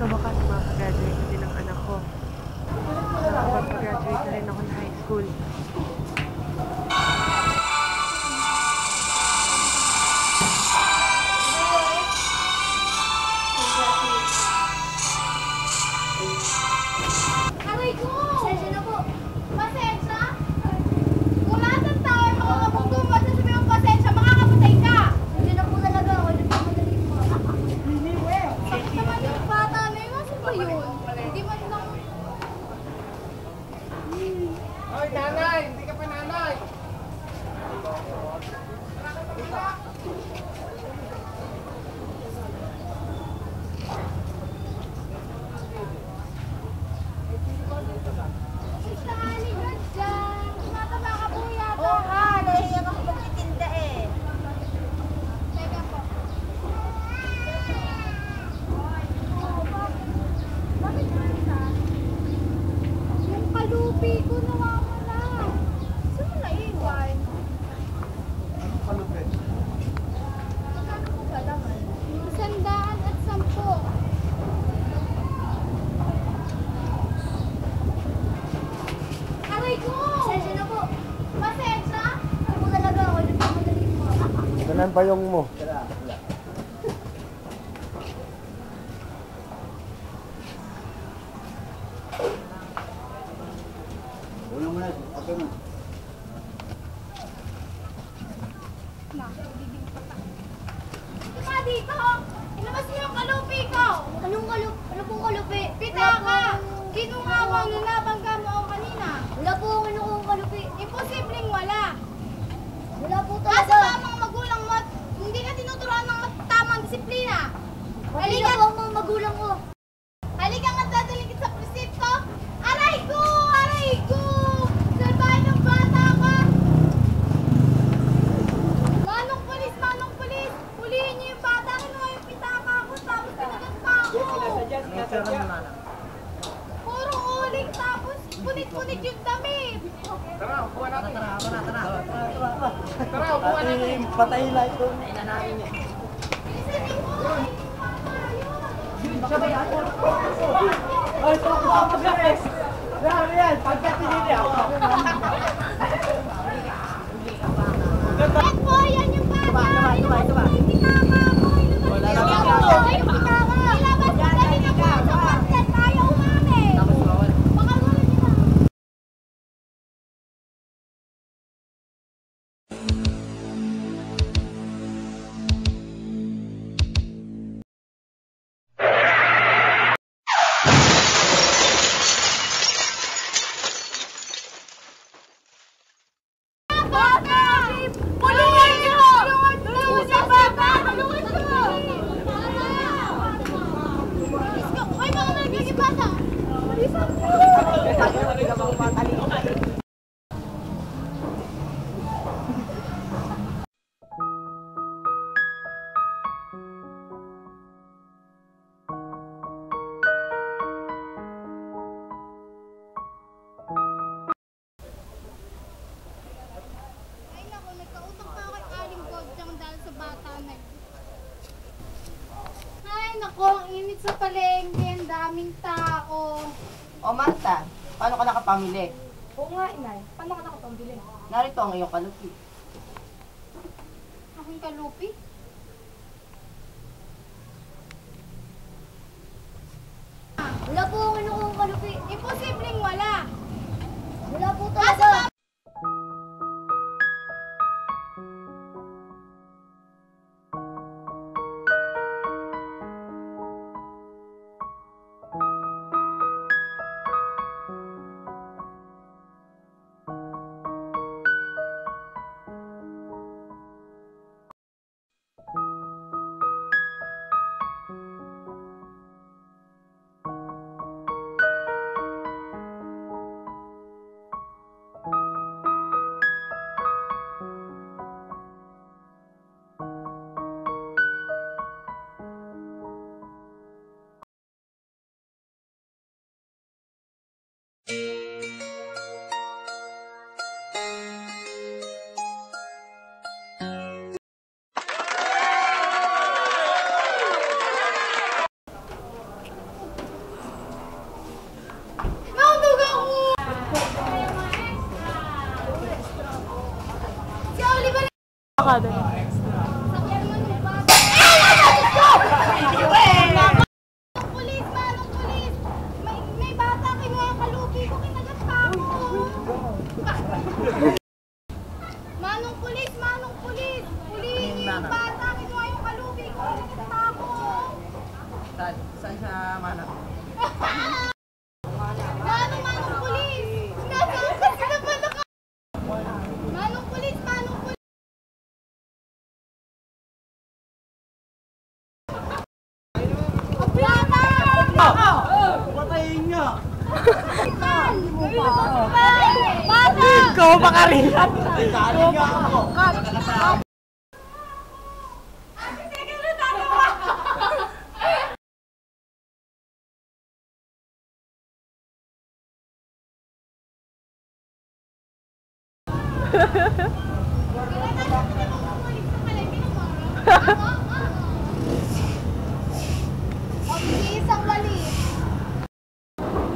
Sa wakas, makakagraduate din ang anak ko. Nakapag-graduate na rin ako ng high school. Ba yun? Hindi man lang... Hoy, nanay! Hindi ka pa nanay! Sista, halika dyan. Tumataba ka po yata. Oo nga, nahihiyak ako magtitinda eh. Teka po. Bakit ba Yung kalupi ko nawawala. Saan mo naiwan? Anong kalupit? Magkano po ba laman? Isandaan at sampo. Aray ko! Pasensya na po. Pasensya? Ano po talaga ako, nagpamadali po. Ganun ba yung mo? Ulong mo na, okay mo. Dito! Ilabas niyo yung kalupi ko! Anong kalup? Ano pong kalupi? Pitaka! Kinungawang nilabangga mo ako kanina. Wala po kinukuhang kalupi. Imposibleng wala. Wala po Asa talaga. ba ang mga magulang mo at hindi ka tinuturuan ng tamang disiplina? Pati Halika! na po mga magulang ko. Halika nga dadaling kita sa presinto! Aray ko! Aray ko! Salbahin ng bata ka! Manong pulis! Manong pulis! Hulihin niyo yung bata! Kinuha yung pitaka ko tapos pinaganda ako! Puro uling tapos punit-punit yung damit! Tara, upuan natin. Tara, tara, tara. Tara, upuan natin. Patay na ito. Bilisan mo! Ay, ito ako sa guys. Yan, yan. Pagka pinili Ay, naku, ang init sa palengke, ang daming tao. O Marta, paano ka nakapamili? Oo nga, inay. Paano ka nakapambili? Narito ang iyong kalupi. Aking kalupi. Wala po akong kinukuhang kalupi. Imposibleng manong pulis. May, bata kinuha ang kalupi ko, kinagat pa ako. Manong pulis, manong pulis. Pulis, yung bata kinuha yung kalupi ko, kinagat pa ako. Saan, saan siya, mana? Manong, manong pulis. Nasaan kasi naman naka... Manong pulis, manong pulis. Bata! Patayin niya. Ikaw ka rin. Dali niya ako.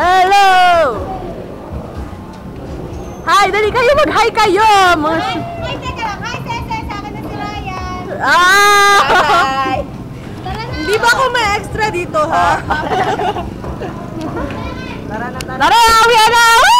Hello! Hi, dali kayo mag-hi kayo! Mga sh- ay, teka lang. Hi, Sese. Sa akin na si Ryan. Ah! Tara na. Hindi ba ako may extra dito, ha? Tara na, tara. Tara, awi na! Woo!